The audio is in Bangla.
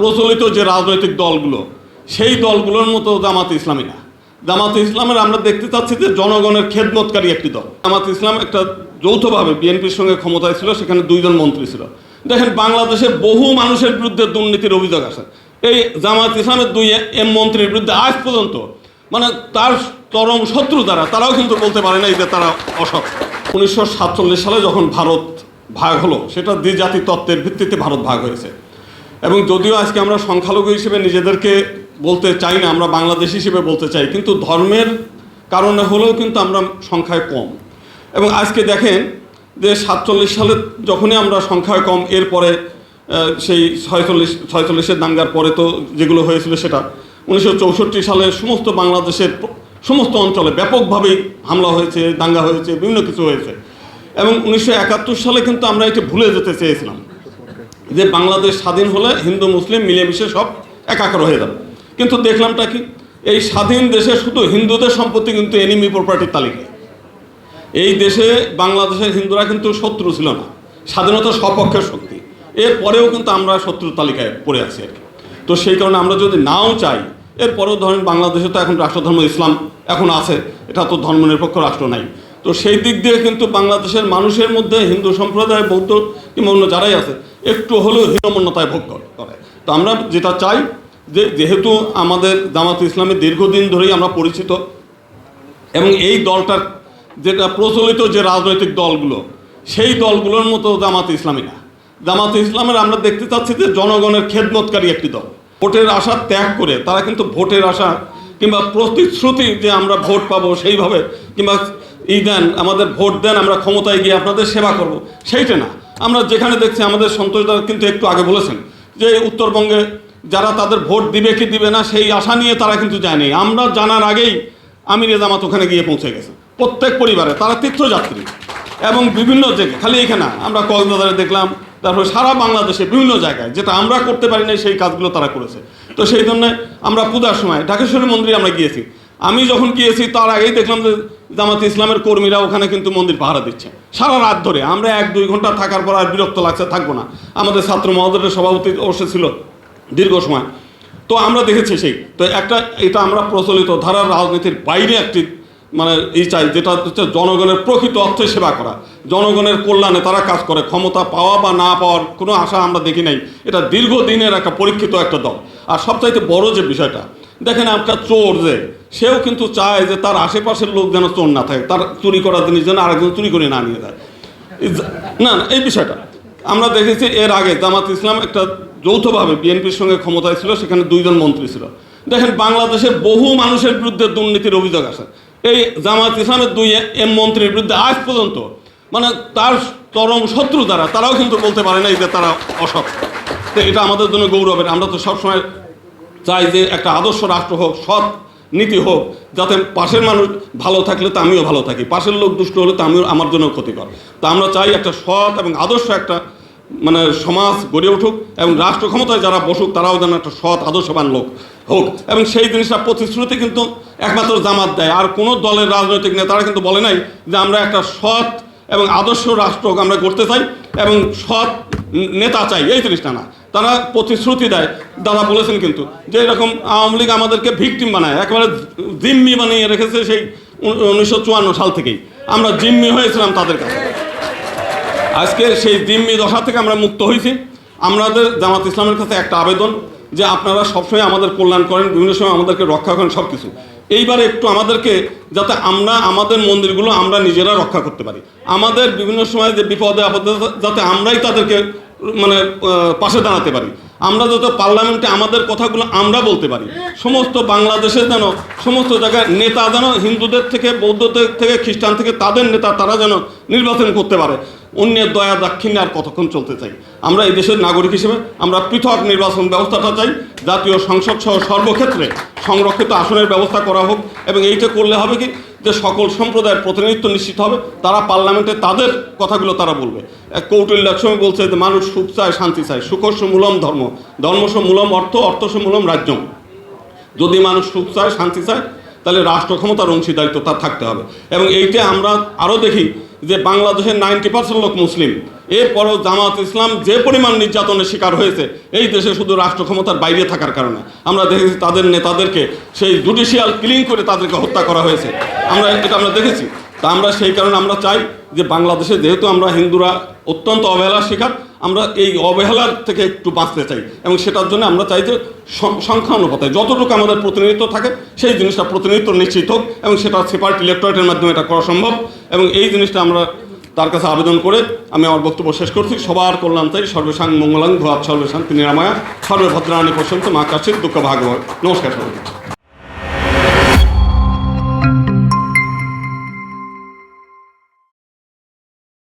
প্রচলিত যে রাজনৈতিক দলগুলো, সেই দলগুলোর মতো জামাত ইসলামী না জামাত ইসলামের আমরা দেখতে চাচ্ছি যে জনগণের খেদমতকারী একটি দল। জামাত ইসলাম একটা যৌথভাবে বিএনপির সঙ্গে ক্ষমতায় ছিল, সেখানে দুইজন মন্ত্রী ছিল। দেখেন, বাংলাদেশে বহু মানুষের বিরুদ্ধে দুর্নীতির অভিযোগ আছে এই জামাত ইসলামের দুই এম মন্ত্রীর বিরুদ্ধে আজ পর্যন্ত মানে তার চরম শত্রু দ্বারা তারাও কিন্তু বলতে পারে নাই যে তারা অসৎ। উনিশশো সাতচল্লিশ সালে যখন ভারত ভাগ হলো, সেটা দ্বিজাতি তত্ত্বের ভিত্তিতে ভারত ভাগ হয়েছে। এবং যদিও আজকে আমরা সংখ্যালঘু হিসেবে নিজেদেরকে বলতে চাই না, আমরা বাংলাদেশ হিসেবে বলতে চাই, কিন্তু ধর্মের কারণে হলেও কিন্তু আমরা সংখ্যায় কম। এবং আজকে দেখেন যে সাতচল্লিশ সালে যখনই আমরা সংখ্যায় কম, এরপরে সেই ছয়চল্লিশ, ছয়চল্লিশের দাঙ্গার পরে তো যেগুলো হয়েছিল সেটা, উনিশশো চৌষট্টি সালে সমস্ত বাংলাদেশের সমস্ত অঞ্চলে ব্যাপকভাবেই হামলা হয়েছে, দাঙ্গা হয়েছে, বিভিন্ন কিছু হয়েছে। এবং উনিশশো একাত্তর সালে কিন্তু আমরা এটি ভুলে যেতে চেয়েছিলাম। যে বাংলাদেশ স্বাধীন হলে হিন্দু, মুসলিম মিলেমিশে সব একাকার হয়ে যাবে। কিন্তু দেখলামটা কি? এই স্বাধীন দেশে শুধু হিন্দুদের সম্পত্তি কিন্তু এনিমি প্রপার্টির তালিকায়। এই দেশে বাংলাদেশের হিন্দুরা কিন্তু শত্রু ছিল না। স্বাধীনতা সপক্ষের শক্তি। এরপরেও কিন্তু আমরা শত্রু তালিকায় পড়ে আছি আর কি। তো সেই কারণে আমরা যদি নাও চাই, এরপরেও ধরেন বাংলাদেশে তো এখন রাষ্ট্রধর্ম, ইসলাম এখন আছে, এটা তো ধর্মনিরপেক্ষ রাষ্ট্র নাই। তো সেই দিক দিয়ে কিন্তু বাংলাদেশের মানুষের মধ্যে হিন্দু সম্প্রদায় বৌদ্ধ কিংবা অন্য যারাই আছে একটু হলেও হীনমন্যতায় ভোগ করে। তো আমরা যেটা চাই যে যেহেতু আমাদের জামাত ইসলামী দীর্ঘদিন ধরেই আমরা পরিচিত, এবং এই দলটার যেটা প্রচলিত যে রাজনৈতিক দলগুলো, সেই দলগুলোর মতো জামাত ইসলামী না জামাত ইসলামের আমরা দেখতে চাচ্ছি যে জনগণের খেদমতকারী একটি দল। ভোটের আশা ত্যাগ করে তারা কিন্তু ভোটের আশা কিংবা প্রতিশ্রুতি যে আমরা ভোট পাবো সেইভাবে, কিংবা ই দেন, আমাদের ভোট দেন, আমরা ক্ষমতায় গিয়ে আপনাদের সেবা করব, সেইটা না। আমরা যেখানে দেখছি আমাদের সন্তোষ সন্তোষদা কিন্তু একটু আগে বলেছেন যে উত্তরবঙ্গে যারা তাদের ভোট দিবে কি দিবে না, সেই আশা নিয়ে তারা কিন্তু যায়নি। আমরা জানার আগেই আমিরে জামাত ওখানে গিয়ে পৌঁছে গেছে। প্রত্যেক পরিবারে তারা তীর্থযাত্রী এবং বিভিন্ন জায়গায়, খালি এখানে আমরা কক্সবাজারে দেখলাম, তারপরে সারা বাংলাদেশে বিভিন্ন জায়গায়, যেটা আমরা করতে পারি না সেই কাজগুলো তারা করেছে। তো সেই জন্য আমরা পূজার সময় ঢাকেশ্বরী মন্দিরে আমরা গিয়েছি। আমি যখন গিয়েছি, তার আগেই দেখলাম যে জামাত ইসলামের কর্মীরা ওখানে কিন্তু মন্দির পাহারা দিচ্ছে। সারা রাত ধরে। আমরা এক, দুই ঘণ্টা থাকার পর আর বিরক্ত লাগছে, থাকব না। আমাদের ছাত্র মহোদয়ের সভাপতি অবশ্য ছিল দীর্ঘ সময়। তো আমরা দেখেছি সেই। তো একটা, এটা আমরা প্রচলিত ধারার রাজনীতির বাইরে একটি মানে এই চাই, যেটা হচ্ছে জনগণের প্রকৃত অর্থে সেবা করা। জনগণের কল্যাণে তারা কাজ করে। ক্ষমতা পাওয়া বা না পাওয়ার কোনো আশা আমরা দেখি নাই। এটা দীর্ঘদিনের একটা পরীক্ষিত একটা দল। আর সবচাইতে বড় যে বিষয়টা, দেখেন একটা চোর যে সেও কিন্তু চায় যে তার আশেপাশের লোক যেন চোর না থাকে, তার চুরি করার জিনিস যেন আরেকজন চুরি করে না নিয়ে যায়। না না, এই বিষয়টা। আমরা দেখেছি এর আগে জামাত ইসলাম একটা যৌথভাবে বিএনপির সঙ্গে ক্ষমতায় ছিল, সেখানে দুইজন মন্ত্রী ছিল। দেখেন, বাংলাদেশে বহু মানুষের বিরুদ্ধে দুর্নীতির অভিযোগ আছে। এই জামাত ইসলামের দুই এম মন্ত্রীর বিরুদ্ধে আজ পর্যন্ত মানে তার চরম শত্রু দ্বারা তারাও কিন্তু বলতে পারে নাই যে তারা অসৎ। তো এটা আমাদের জন্য গৌরবের, আমরা তো সবসময় চাই যে একটা আদর্শ রাষ্ট্র হোক, সৎ নীতি হোক, যাতে পাশের মানুষ ভালো থাকলে তো আমিও ভালো থাকি, পাশের লোক দুষ্ট হলে তো আমিও, আমার জন্য ক্ষতিকর। তো আমরা চাই একটা সৎ এবং আদর্শ একটা মানে সমাজ গড়ে উঠুক এবং রাষ্ট্র ক্ষমতায় যারা বসুক তারাও যেন একটা সৎ, আদর্শবান লোক হোক। এবং সেই জিনিসটা প্রতিশ্রুতি কিন্তু একমাত্র জামাত দেয়। আর কোনো দলের রাজনৈতিক নেতারা কিন্তু বলে নাই যে আমরা একটা সৎ এবং আদর্শ রাষ্ট্র আমরা করতে চাই এবং সৎ নেতা চাই। এই জিনিসটা না। তারা প্রতিশ্রুতি দেয়। দাদা বলেছেন কিন্তু যে এরকম আওয়ামী লীগ আমাদেরকে ভিকটিম বানায়। একেবারে জিম্মি বানিয়ে রেখেছে সেই উনিশশো চুয়ান্ন সাল থেকেই। আমরা জিম্মি হয়েছিলাম তাদের কাছে। আজকে সেই জিম্মি দশা থেকে আমরা মুক্ত হয়েছি। আমাদের জামাত ইসলামের কাছে একটা আবেদন যে আপনারা সবসময় আমাদের কল্যাণ করেন, বিভিন্ন সময় আমাদেরকে রক্ষা করেন সব কিছু এইবার একটু আমাদেরকে যাতে আমরা আমাদের মন্দিরগুলো আমরা নিজেরা রক্ষা করতে পারি। আমাদের বিভিন্ন সময় যে বিপদে আপদে, যাতে আমরাই তাদেরকে মানে পাশে দাঁড়াতে পারি। আমরা যাতে পার্লামেন্টে আমাদের কথাগুলো আমরা বলতে পারি, সমস্ত বাংলাদেশে যেন, সমস্ত জায়গায় নেতা যেন, হিন্দুদের থেকে, বৌদ্ধদের থেকে, খ্রিস্টান থেকে, তাদের নেতা, তারা যেন নির্বাচন করতে পারে। অন্যের দয়া দাক্ষিণ্যে আর কতক্ষণ চলতে চাই? আমরা এই দেশের নাগরিক হিসেবে, আমরা পৃথক নির্বাচন ব্যবস্থাটা চাই, জাতীয় সংসদ সহ সর্বক্ষেত্রে সংরক্ষিত আসনের ব্যবস্থা করা হোক, এবং এইটা করলে হবে কি যে সকল সম্প্রদায়ের প্রতিনিধিত্ব নিশ্চিত হবে, তারা পার্লামেন্টে তাদের কথাগুলো তারা বলবে। কৌটিল্য একসময় বলছে যে মানুষ সুখ চায়, শান্তি চায়। সুখসমূলম ধর্ম। ধর্মসমূলম অর্থ অর্থসমূলম রাজ্য। যদি মানুষ সুখ চায়, শান্তি চায়, তাহলে রাষ্ট্র ক্ষমতার অংশীদারিত্ব তার থাকতে হবে। এবং এইটা আমরা আরও দেখি যে বাংলাদেশের নাইনটি পার্সেন্ট লোক মুসলিম। এরপরও জামাত ইসলাম যে পরিমাণ নির্যাতনের শিকার হয়েছে, এই দেশে শুধু রাষ্ট্র ক্ষমতার বাইরে থাকার কারণে। আমরা দেখেছি তাদের নেতাদেরকে সেই জুডিশিয়াল ক্লিন করে তাদেরকে হত্যা করা হয়েছে। আমরা এটা আমরা দেখেছি। তা আমরা সেই কারণে আমরা চাই যে বাংলাদেশে যেহেতু আমরা হিন্দুরা অত্যন্ত অবহেলার শিকার, আমরা এই অবহেলার থেকে একটু বাঁচতে চাই এবং সেটার জন্য আমরা চাই যে সং- সংখ্যানুপাতে যতটুকু আমাদের প্রতিনিধিত্ব থাকে সেই জিনিসটা প্রতিনিধিত্ব নিশ্চিত হোক এবং সেটা সেপারেট ইলেকট্রেটের মাধ্যমে এটা করা সম্ভব এবং এই জিনিসটা আমরা তার কাছে আবেদন করে আমি আমার বক্তব্য শেষ করছি। সবার কল্যাণ চাই। সর্বেশাং মঙ্গলাং ভুয়াত সর্বেশান্তি নিরাময়া সর্বভদ্রাণী পর্যন্ত মা কাশির দুঃখ ভাগবত নমস্কার সবাই